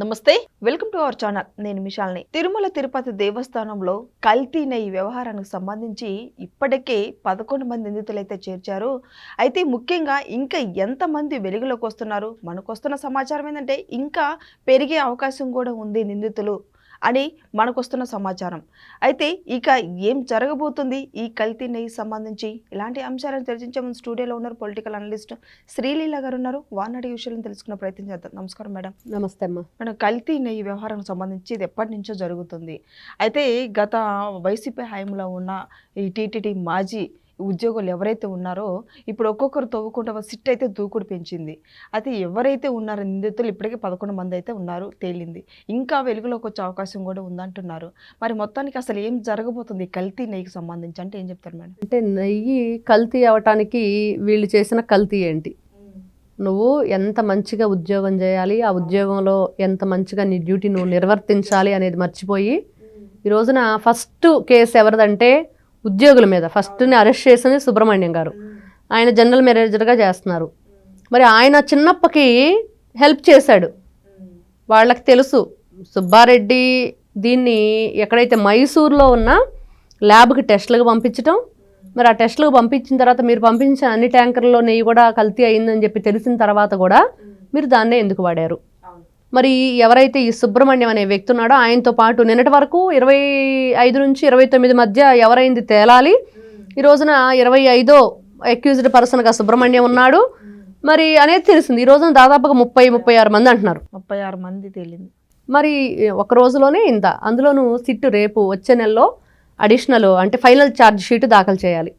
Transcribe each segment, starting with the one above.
నమస్తే welcome to our channel. నేను మిషాల్ని తిరుమల తిరుపతి దేవస్థానంలో కల్తీ ఈ వ్యవహారానికి సంబంధించి ఇప్పటికే పదకొండు మంది నిందితులైతే చేర్చారు. అయితే ముఖ్యంగా ఇంకా ఎంతమంది వెలుగులోకి వస్తున్నారు? మనకు వస్తున్న సమాచారం ఏంటంటే ఇంకా పెరిగే అవకాశం కూడా ఉంది నిందితులు. అని మనకు వస్తున్న సమాచారం. అయితే ఇక ఏం జరగబోతుంది? ఈ కల్తీ నెయ్యి సంబంధించి ఇలాంటి అంశాలను చర్చించే ముందు స్టూడియోలో ఉన్నారు పొలిటికల్ అనలిస్ట్ శ్రీలీల గారు ఉన్నారు. వానడి విషయాలను తెలుసుకునే ప్రయత్నం చేద్దాం. నమస్కారం మేడం. నమస్తే అమ్మా. మన కల్తీ నెయ్యి వ్యవహారానికి సంబంధించి ఇది ఎప్పటి నుంచో జరుగుతుంది? అయితే గత వైసీపీ హయాంలో ఉన్న ఈ టీటీడీ మాజీ ఉద్యోగులు ఎవరైతే ఉన్నారో ఇప్పుడు ఒక్కొక్కరు తవ్వుకుంటా సిట్ అయితే దూకుడు పెంచింది. అయితే ఎవరైతే ఉన్నారో నిందితులు ఇప్పటికే పదకొండు మంది అయితే ఉన్నారు తేలింది. ఇంకా వెలుగులోకి వచ్చే అవకాశం కూడా ఉందంటున్నారు. మరి మొత్తానికి అసలు ఏం జరగబోతుంది కల్తీ నెయ్యికి సంబంధించి? అంటే ఏం చెప్తారు మేడం? అంటే నెయ్యి కల్తీ అవటానికి వీళ్ళు చేసిన కల్తీ ఏంటి? నువ్వు ఎంత మంచిగా ఉద్యోగం చేయాలి ఆ ఉద్యోగంలో ఎంత మంచిగా నీ డ్యూటీ నువ్వు నిర్వర్తించాలి అనేది మర్చిపోయి ఈ రోజున ఫస్ట్ కేసు ఎవరిదంటే ఉద్యోగుల మీద. ఫస్ట్ని అరెస్ట్ చేసింది సుబ్రహ్మణ్యం గారు. ఆయన జనరల్ మేనేజర్గా చేస్తున్నారు. మరి ఆయన చిన్నప్పకి హెల్ప్ చేశాడు. వాళ్ళకి తెలుసు. సుబ్బారెడ్డి దీన్ని ఎక్కడైతే మైసూర్లో ఉన్న ల్యాబ్కి టెస్టులకు పంపించటం మరి ఆ టెస్టులకు పంపించిన తర్వాత మీరు పంపించిన అన్ని ట్యాంకర్లో నెయ్యి కూడా కల్తీ అయిందని చెప్పి తెలిసిన తర్వాత కూడా మీరు దాన్నే ఎందుకు వాడారు? మరి ఎవరైతే ఈ సుబ్రహ్మణ్యం అనే వ్యక్తి ఉన్నాడో ఆయనతో పాటు నిన్నటి వరకు ఇరవై ఐదు నుంచి ఇరవై తొమ్మిది మధ్య ఎవరైంది తేలాలి? ఈ రోజున ఇరవై ఐదో అక్యూజ్డ్ పర్సన్గా సుబ్రహ్మణ్యం ఉన్నాడు. మరి అనేది తెలిసింది. ఈ రోజున దాదాపుగా ముప్పై ముప్పై ఆరు మంది అంటున్నారు. ముప్పై ఆరు మంది తేలింది. మరి ఒక రోజులోనే ఇంత. అందులోనూ సిట్టు రేపు వచ్చే నెలలో అడిషనల్ అంటే ఫైనల్ ఛార్జ్ షీట్ దాఖలు చేయాలి.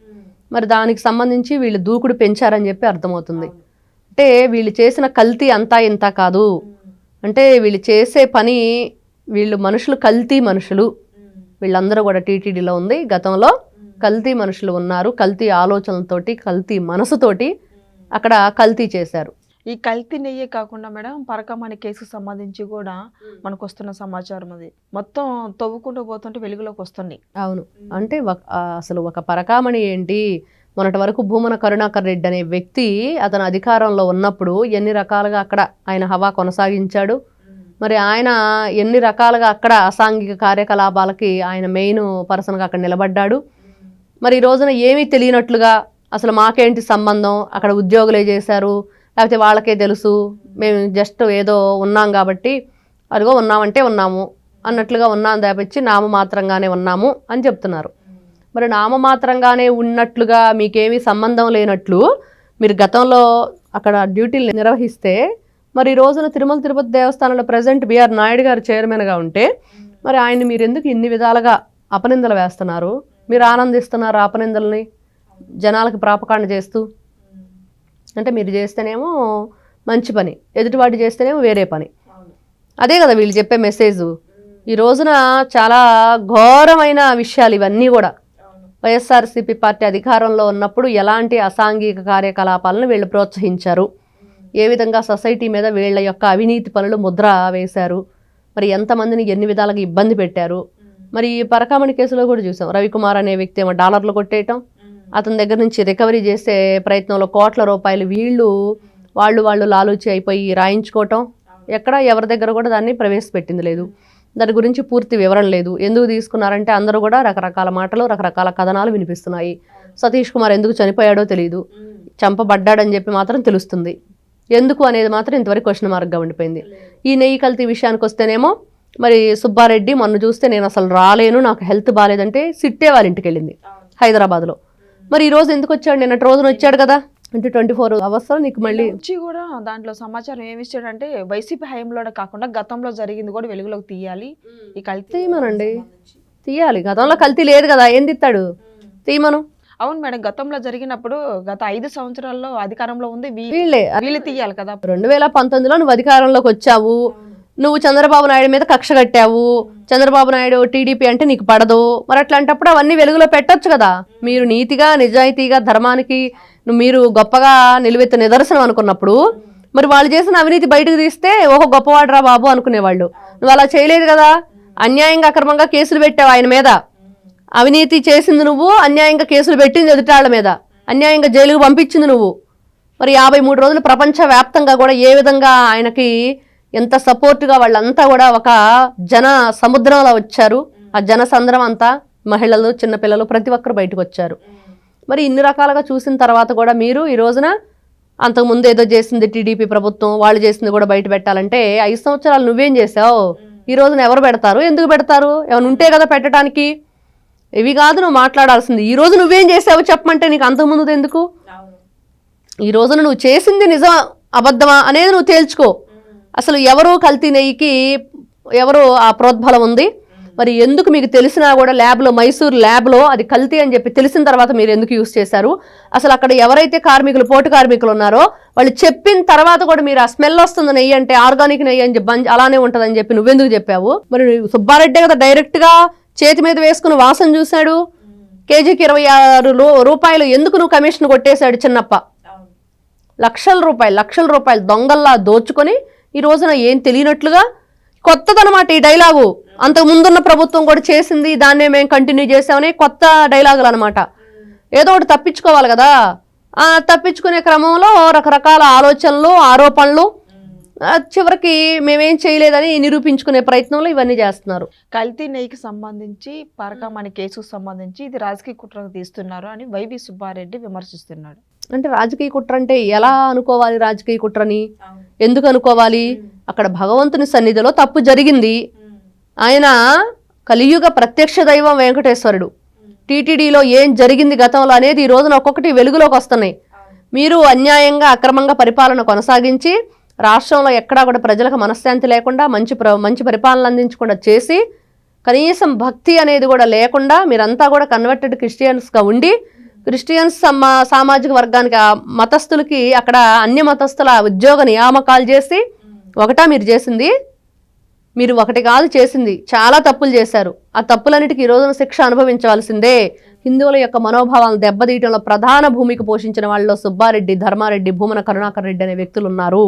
మరి దానికి సంబంధించి వీళ్ళు దూకుడు పెంచారని చెప్పి అర్థమవుతుంది. అంటే వీళ్ళు చేసిన కల్తీ అంతా ఇంత కాదు. అంటే వీళ్ళు చేసే పని వీళ్ళు మనుషులు కల్తీ మనుషులు. వీళ్ళందరూ కూడా టీటీడీలో ఉంది. గతంలో కల్తీ మనుషులు ఉన్నారు. కల్తీ ఆలోచనలతోటి కల్తీ మనసుతోటి అక్కడ కల్తీ చేశారు. ఈ కల్తీ నెయ్యే కాకుండా మేడం పరకమణి కేసుకు సంబంధించి కూడా మనకు వస్తున్న సమాచారం అది. మొత్తం తవ్వుకుంటూ పోతుంటే వెలుగులోకి వస్తున్నాయి అవును. అంటే అసలు ఒక పరకామణి ఏంటి? మొన్నటి వరకు భూమన కరుణాకర్ రెడ్డి అనే వ్యక్తి అతను అధికారంలో ఉన్నప్పుడు ఎన్ని రకాలుగా అక్కడ ఆయన హవా కొనసాగించాడు. మరి ఆయన ఎన్ని రకాలుగా అక్కడ అసాంఘిక కార్యకలాపాలకి ఆయన మెయిన్ పర్సన్గా అక్కడ నిలబడ్డాడు. మరి ఈ రోజున ఏమీ తెలియనట్లుగా అసలు మాకేంటి సంబంధం? అక్కడ ఉద్యోగులే చేశారు? లేకపోతే వాళ్ళకే తెలుసు? మేము జస్ట్ ఏదో ఉన్నాం కాబట్టి అదిగో ఉన్నామంటే ఉన్నాము. అన్నట్లుగా ఉన్నాం తప్పించి నామమాత్రంగానే ఉన్నాము అని చెప్తున్నారు. మరి నామమాత్రంగానే ఉన్నట్లుగా మీకేమీ సంబంధం లేనట్లు మీరు గతంలో అక్కడ డ్యూటీలు నిర్వహిస్తే మరి ఈ రోజున తిరుమల తిరుపతి దేవస్థానంలో ప్రజెంట్ బిఆర్ నాయుడు గారు చైర్మన్గా ఉంటే మరి ఆయన్ని మీరు ఎందుకు ఇన్ని విధాలుగా అపనిందలు వేస్తున్నారు? మీరు ఆనందిస్తున్నారు అపనిందల్ని జనాలకు ప్రాపకాండ చేస్తూ? అంటే మీరు చేస్తేనేమో మంచి పని ఎదుటివాటి చేస్తేనేమో వేరే పని. అదే కదా వీళ్ళు చెప్పే మెసేజ్. ఈ రోజున చాలా ఘోరమైన విషయాలు ఇవన్నీ కూడా. వైఎస్ఆర్సీపీ పార్టీ అధికారంలో ఉన్నప్పుడు ఎలాంటి అసాంఘిక కార్యకలాపాలను వీళ్ళు ప్రోత్సహించారు? ఏ విధంగా సొసైటీ మీద వీళ్ళ యొక్క అవినీతి పనులు ముద్ర వేశారు? మరి ఎంతమందిని ఎన్ని విధాలుగా ఇబ్బంది పెట్టారు? మరి ఈ పరకామణి కేసులో కూడా చూసాం. రవికుమార్ అనే వ్యక్తి ఏమో డాలర్లు కొట్టేయటం అతని దగ్గర నుంచి రికవరీ చేసే ప్రయత్నంలో కోట్ల రూపాయలు వీళ్ళు వాళ్ళు వాళ్ళు లాలూచి అయిపోయి రాయించుకోవటం ఎక్కడ ఎవరి దగ్గర కూడా దాన్ని ప్రవేశపెట్టింది లేదు. దాని గురించి పూర్తి వివరణ లేదు. ఎందుకు తీసుకున్నారంటే అందరూ కూడా రకరకాల మాటలు రకరకాల కథనాలు వినిపిస్తున్నాయి. సతీష్ కుమార్ ఎందుకు చనిపోయాడో తెలియదు చంపబడ్డాడని చెప్పి మాత్రం తెలుస్తుంది. ఎందుకు అనేది మాత్రం ఇంతవరకు క్వశ్చన్ మార్క్గా ఉండిపోయింది. ఈ నెయ్యి కల్తీ విషయానికి వస్తేనేమో మరి సుబ్బారెడ్డి మొన్న చూస్తే నేను అసలు రాలేను నాకు హెల్త్ బాగాలేదంటే సిట్టే వాళ్ళ ఇంటికి వెళ్ళింది హైదరాబాద్లో. మరి ఈరోజు ఎందుకు వచ్చాడు? నిన్నటి రోజున వచ్చాడు కదా. అంటే ట్వంటీ ఫోర్ అవర్స్లో నీకు మళ్ళీ వచ్చి కూడా దాంట్లో సమాచారం ఏమి ఇచ్చాడంటే వైసీపీ హయాంలో కాకుండా గతంలో జరిగింది కూడా వెలుగులోకి తీయాలి. ఈ కల్తీ తీయమనండి తీయాలి. గతంలో కల్తీ లేదు కదా ఏం తిత్తాడు? తీయమను అవును మేడం గతంలో జరిగినప్పుడు గత ఐదు సంవత్సరాల్లో అధికారంలో ఉంది వీళ్ళే. వీళ్ళు తీయాలి కదా. రెండు వేల పంతొమ్మిదిలో నువ్వు అధికారంలోకి వచ్చావు. నువ్వు చంద్రబాబు నాయుడు మీద కక్ష కట్టావు. చంద్రబాబు నాయుడు టీడీపీ అంటే నీకు పడదు. మరి అట్లాంటప్పుడు అవన్నీ వెలుగులో పెట్టొచ్చు కదా. మీరు నీతిగా నిజాయితీగా ధర్మానికి మీరు గొప్పగా నిలువెత్త నిదర్శనం అనుకున్నప్పుడు మరి వాళ్ళు చేసిన అవినీతి బయటకు తీస్తే ఓహో గొప్పవాడురా బాబు అనుకునేవాళ్ళు. నువ్వు అలా చేయలేదు కదా? అన్యాయంగా అక్రమంగా కేసులు పెట్టావు ఆయన మీద. అవినీతి చేసింది నువ్వు అన్యాయంగా కేసులు పెట్టింది ఎదుటాళ్ళ మీద. అన్యాయంగా జైలుకు పంపించింది నువ్వు. మరి యాభై మూడు రోజులు ప్రపంచవ్యాప్తంగా కూడా ఏ విధంగా ఆయనకి ఎంత సపోర్ట్గా వాళ్ళంతా కూడా ఒక జన సముద్రంలో వచ్చారు. ఆ జన సంద్రం అంతా మహిళలు చిన్నపిల్లలు ప్రతి ఒక్కరు బయటకు వచ్చారు. మరి ఇన్ని రకాలుగా చూసిన తర్వాత కూడా మీరు ఈ రోజున అంతకుముందు ఏదో చేసింది టీడీపీ ప్రభుత్వం వాళ్ళు చేసింది కూడా బయట పెట్టాలంటే ఐదు సంవత్సరాలు నువ్వేం చేసావు? ఈ రోజున ఎవరు పెడతారు? ఎందుకు పెడతారు? ఏమైనా ఉంటే కదా పెట్టడానికి. ఇవి కాదు నువ్వు మాట్లాడాల్సింది. ఈ రోజు నువ్వేం చేసావు చెప్పమంటే నీకు అంతకుముందు ఎందుకు? ఈ రోజున నువ్వు చేసింది నిజం అబద్ధమా అనేది నువ్వు తేల్చుకో. అసలు ఎవరు కల్తీ నెయ్యికి ఎవరు ఆ ప్రోద్బలం ఉంది. మరి ఎందుకు మీకు తెలిసినా కూడా ల్యాబ్లో మైసూర్ ల్యాబ్లో అది కల్తీ అని చెప్పి తెలిసిన తర్వాత మీరు ఎందుకు యూస్ చేశారు? అసలు అక్కడ ఎవరైతే కార్మికులు పోటు కార్మికులు ఉన్నారో వాళ్ళు చెప్పిన తర్వాత కూడా మీరు ఆ స్మెల్ వస్తుంది నెయ్యి అంటే ఆర్గానిక్ నెయ్యి అని చెప్పి అలానే ఉంటుందని చెప్పి నువ్వెందుకు చెప్పావు? మరి సుబ్బారెడ్డి కదా డైరెక్ట్గా చేతి మీద వేసుకుని వాసన చూశాడు. కేజీకి ఇరవై ఆరు రూపాయలు ఎందుకు నువ్వు కమిషన్ కొట్టేశాడు చిన్నప్ప? లక్షల రూపాయలు లక్షల రూపాయలు దొంగల్లా దోచుకొని ఈ రోజున ఏం తెలియనట్లుగా కొత్తదనమాట ఈ డైలాగు. అంతకు ముందున్న ప్రభుత్వం కూడా చేసింది దాన్నే మేము కంటిన్యూ చేసామని కొత్త డైలాగులు అనమాట ఏదో ఒకటి తప్పించుకోవాలి కదా. ఆ తప్పించుకునే క్రమంలో రకరకాల ఆలోచనలు ఆరోపణలు చివరికి మేమేం చేయలేదని నిరూపించుకునే ప్రయత్నంలో ఇవన్నీ చేస్తున్నారు. కల్తీ నెయ్యికి సంబంధించి పరకామణి కేసుకు సంబంధించి ఇది రాజకీయ కుట్రకు తీస్తున్నారు అని వైవి సుబ్బారెడ్డి విమర్శిస్తున్నాడు అంటే రాజకీయ కుట్ర అంటే ఎలా అనుకోవాలి రాజకీయ కుట్రని? ఎందుకు అనుకోవాలి? అక్కడ భగవంతుని సన్నిధిలో తప్పు జరిగింది. ఆయన కలియుగ ప్రత్యక్ష దైవం వెంకటేశ్వరుడు. టీటీడీలో ఏం జరిగింది గతంలో అనేది ఈ రోజున ఒక్కొక్కటి వెలుగులోకి వస్తున్నాయి. మీరు అన్యాయంగా అక్రమంగా పరిపాలన కొనసాగించి రాష్ట్రంలో ఎక్కడా కూడా ప్రజలకు మనశ్శాంతి లేకుండా మంచి ప్ర మంచి పరిపాలన అందించకుండా చేసి కనీసం భక్తి అనేది కూడా లేకుండా మీరంతా కూడా కన్వర్టెడ్ క్రిస్టియన్స్గా ఉండి క్రిస్టియన్స్ సమా సామాజిక వర్గానికి ఆ మతస్థులకి అక్కడ అన్య మతస్థుల ఉద్యోగ నియామకాలు చేసి ఒకటా మీరు చేసింది మీరు ఒకటి కాదు చేసింది. చాలా తప్పులు చేశారు. ఆ తప్పులన్నిటికీ ఈ రోజున శిక్ష అనుభవించవలసిందే. హిందువుల యొక్క మనోభావాలను దెబ్బతీయటంలో ప్రధాన భూమిక పోషించిన వాళ్ళలో సుబ్బారెడ్డి ధర్మారెడ్డి భూమన కరుణాకర్ రెడ్డి అనే వ్యక్తులు ఉన్నారు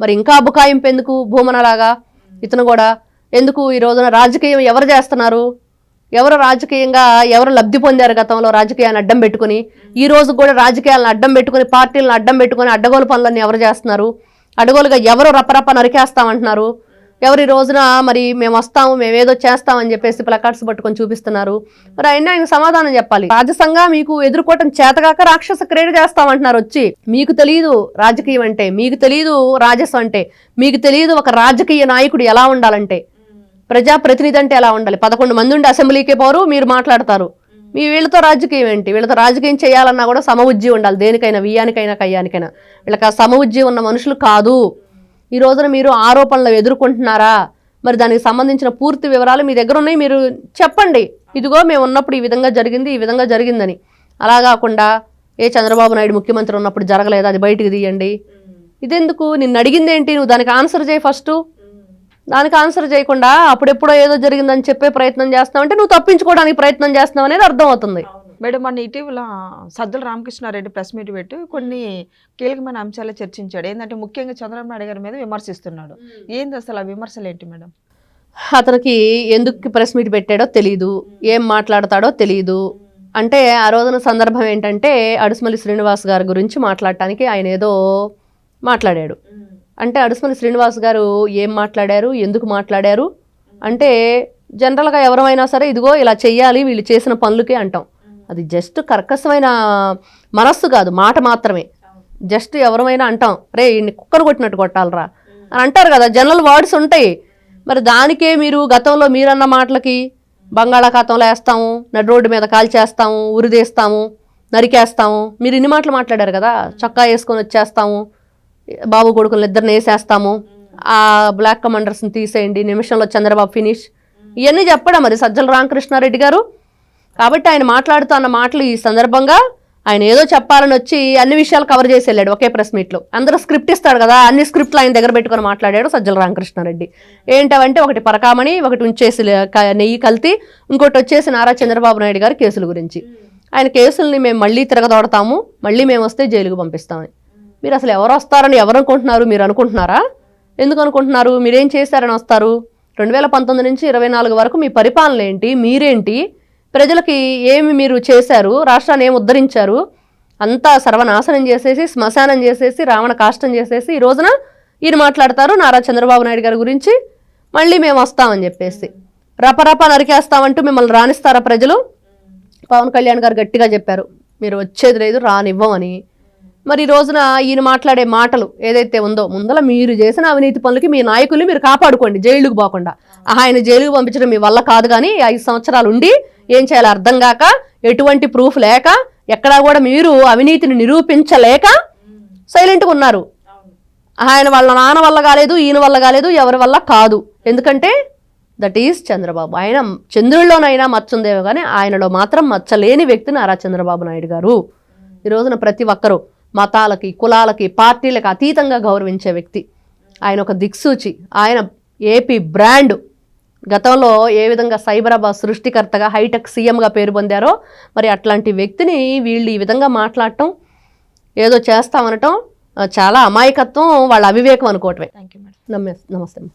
మరి ఇంకా బుకాయింపు ఎందుకు భూమనలాగా? ఇతను కూడా ఎందుకు ఈ రోజున రాజకీయం ఎవరు చేస్తున్నారు? ఎవరు రాజకీయంగా ఎవరు లబ్ధి పొందారు గతంలో? రాజకీయాన్ని అడ్డం పెట్టుకుని ఈ రోజు కూడా రాజకీయాలను అడ్డం పెట్టుకుని పార్టీలను అడ్డం పెట్టుకుని అడ్డగోలు పనులన్నీ ఎవరు చేస్తున్నారు? అడ్డగోలుగా ఎవరు రపరప నరికేస్తామంటున్నారు? ఎవరి రోజున మరి మేము వస్తాము మేము ఏదో చేస్తామని చెప్పేసి ప్లకార్డ్స్ పట్టుకొని చూపిస్తున్నారు. మరి అయినా ఆయన సమాధానం చెప్పాలి. రాజసంగా మీకు ఎదుర్కోవటం చేతగాక రాక్షస క్రీడ చేస్తామంటున్నారు వచ్చి. మీకు తెలియదు రాజకీయం అంటే మీకు తెలియదు రాజసం అంటే మీకు తెలియదు ఒక రాజకీయ నాయకుడు ఎలా ఉండాలంటే. ప్రజాప్రతినిధి అంటే ఎలా ఉండాలి? పదకొండు మంది ఉండి అసెంబ్లీకే పోరు మీరు మాట్లాడతారు. మీ వీళ్ళతో రాజకీయం ఏంటి? వీళ్ళతో రాజకీయం చేయాలన్నా కూడా సమవుజ్జి ఉండాలి. దేనికైనా వియ్యానికైనా కయ్యానికైనా. వీళ్ళకి ఆ సమవుజ్జి ఉన్న మనుషులు కాదు. ఈ రోజున మీరు ఆరోపణలు ఎదుర్కొంటున్నారా? మరి దానికి సంబంధించిన పూర్తి వివరాలు మీ దగ్గర ఉన్నాయి మీరు చెప్పండి. ఇదిగో మేము ఉన్నప్పుడు ఈ విధంగా జరిగింది ఈ విధంగా జరిగిందని. అలా కాకుండా ఏ చంద్రబాబు నాయుడు ముఖ్యమంత్రి ఉన్నప్పుడు జరగలేదు? అది బయటికి తీయండి. ఇదెందుకు? నిన్ను అడిగింది ఏంటి నువ్వు దానికి ఆన్సర్ చేయి ఫస్ట్. దానికి ఆన్సర్ చేయకుండా అప్పుడెప్పుడో ఏదో జరిగిందని చెప్పే ప్రయత్నం చేస్తున్నావు అంటే నువ్వు తప్పించుకోవడానికి ప్రయత్నం చేస్తున్నావు అనేది అర్థమవుతుంది. మేడం మన ఇటీవల సజ్జల రామకృష్ణారెడ్డి ప్రెస్ మీట్ పెట్టి కొన్ని కీలకమైన అంశాలు చర్చించాడు. ఏంటంటే ముఖ్యంగా చంద్రబాబు నాయుడు గారి మీద విమర్శిస్తున్నాడు. ఏంది అసలు ఆ విమర్శలు ఏంటి మేడం? అతనికి ఎందుకు ప్రెస్ మీట్ పెట్టాడో తెలియదు ఏం మాట్లాడతాడో తెలియదు అంటే ఆ రోజున సందర్భం ఏంటంటే అడుసుమల్లి శ్రీనివాస్ గారి గురించి మాట్లాడటానికి ఆయన ఏదో మాట్లాడాడు. అంటే అడుసుమల్లి శ్రీనివాస్ గారు ఏం మాట్లాడారు ఎందుకు మాట్లాడారు? అంటే జనరల్గా ఎవరైనా సరే ఇదిగో ఇలా చెయ్యాలి వీళ్ళు చేసిన పనులకి అంటాం. అది జస్ట్ కర్కశమైన మనస్సు కాదు మాట మాత్రమే. జస్ట్ ఎవరమైనా అంటాం రే ఇన్ని కుక్కను కొట్టినట్టు కొట్టాలరా అని అంటారు కదా జనరల్ వర్డ్స్ ఉంటాయి. మరి దానికే మీరు గతంలో మీరన్న మాటలకి బంగాళాఖాతంలో వేస్తాము నడి రోడ్డు మీద కాల్చేస్తాము ఉరిదేస్తాము నరికేస్తాము. మీరు ఇన్ని మాటలు మాట్లాడారు కదా చొక్కా వేసుకొని వచ్చేస్తాము బాబు కొడుకులు ఇద్దరిని వేసేస్తాము ఆ బ్లాక్ కమాండర్స్ని తీసేయండి నిమిషంలో చంద్రబాబు ఫినిష్. ఇవన్నీ చెప్పడం మరి సజ్జల రామకృష్ణారెడ్డి గారు? కాబట్టి ఆయన మాట్లాడుతూ అన్న మాటలు ఈ సందర్భంగా ఆయన ఏదో చెప్పాలని వచ్చి అన్ని విషయాలు కవర్ చేసి వెళ్ళాడు ఒకే ప్రెస్ మీట్లో అందరూ స్క్రిప్ట్ ఇస్తాడు కదా అన్ని స్క్రిప్ట్లు ఆయన దగ్గర పెట్టుకొని మాట్లాడాడు సజ్జల రామకృష్ణారెడ్డి. ఏంటవంటే ఒకటి పరకామణి ఒకటి ఉంచేసి నెయ్యి కల్తీ ఇంకోటి వచ్చేసి నారా చంద్రబాబు నాయుడు గారి కేసుల గురించి. ఆయన కేసుల్ని మేము మళ్ళీ తిరగదోడతాము మళ్ళీ మేము వస్తే జైలుకు పంపిస్తామని. మీరు అసలు ఎవరు వస్తారని ఎవరు అనుకుంటున్నారు? మీరు అనుకుంటున్నారా? ఎందుకు అనుకుంటున్నారు? మీరేం చేశారని వస్తారు? రెండు వేల పంతొమ్మిది నుంచి ఇరవై నాలుగు వరకు మీ పరిపాలన ఏంటి? మీరేంటి? ప్రజలకి ఏమి మీరు చేశారు? రాష్ట్రాన్ని ఏమి ఉద్ధరించారు? అంతా సర్వనాశనం చేసేసి శ్మశానం చేసేసి రావణ కాష్టం చేసేసి ఈ రోజున ఈయన మాట్లాడతారు నారా చంద్రబాబు నాయుడు గారి గురించి. మళ్ళీ మేము వస్తామని చెప్పేసి. రపరప నరికేస్తామంటూ మిమ్మల్ని రాణిస్తారా ప్రజలు? పవన్ కళ్యాణ్ గారు గట్టిగా చెప్పారు. మీరు వచ్చేది లేదు రానివ్వమని. మరి ఈ రోజున ఈయన మాట్లాడే మాటలు ఏదైతే ఉందో ముందల మీరు చేసిన అవినీతి పనులకి మీ నాయకుల్ని మీరు కాపాడుకోండి జైలుకు పోకుండా. ఆయన జైలుకు పంపించడం మీ వల్ల కాదు కానీ ఐదు సంవత్సరాలు ఉండి ఏం చేయాలో? అర్థం కాక ఎటువంటి ప్రూఫ్ లేక ఎక్కడా కూడా మీరు అవినీతిని నిరూపించలేక సైలెంట్గా ఉన్నారు. ఆయన వాళ్ళ నాన్న వల్ల కాలేదు ఈయన వల్ల కాలేదు ఎవరి వల్ల కాదు. ఎందుకంటే దట్ ఈజ్ చంద్రబాబు. ఆయన చంద్రుల్లోనైనా మచ్చందేమో కానీ ఆయనలో మాత్రం మచ్చలేని వ్యక్తి నారా చంద్రబాబు నాయుడు గారు. ఈ రోజున ప్రతి ఒక్కరూ మతాలకి కులాలకి పార్టీలకు అతీతంగా గౌరవించే వ్యక్తి. ఆయన ఒక దిక్సూచి. ఆయన ఏపీ బ్రాండ్ గతంలో ఏ విధంగా సైబరాబాద్ సృష్టికర్తగా హైటెక్ సీఎంగా పేరు పొందారో మరి అట్లాంటి వ్యక్తిని వీళ్ళు ఈ విధంగా మాట్లాడటం ఏదో చేస్తామనటం చాలా అమాయకత్వం వాళ్ళ అవివేకం అనుకోవటమే. థ్యాంక్ యూ మేడం నమస్తే.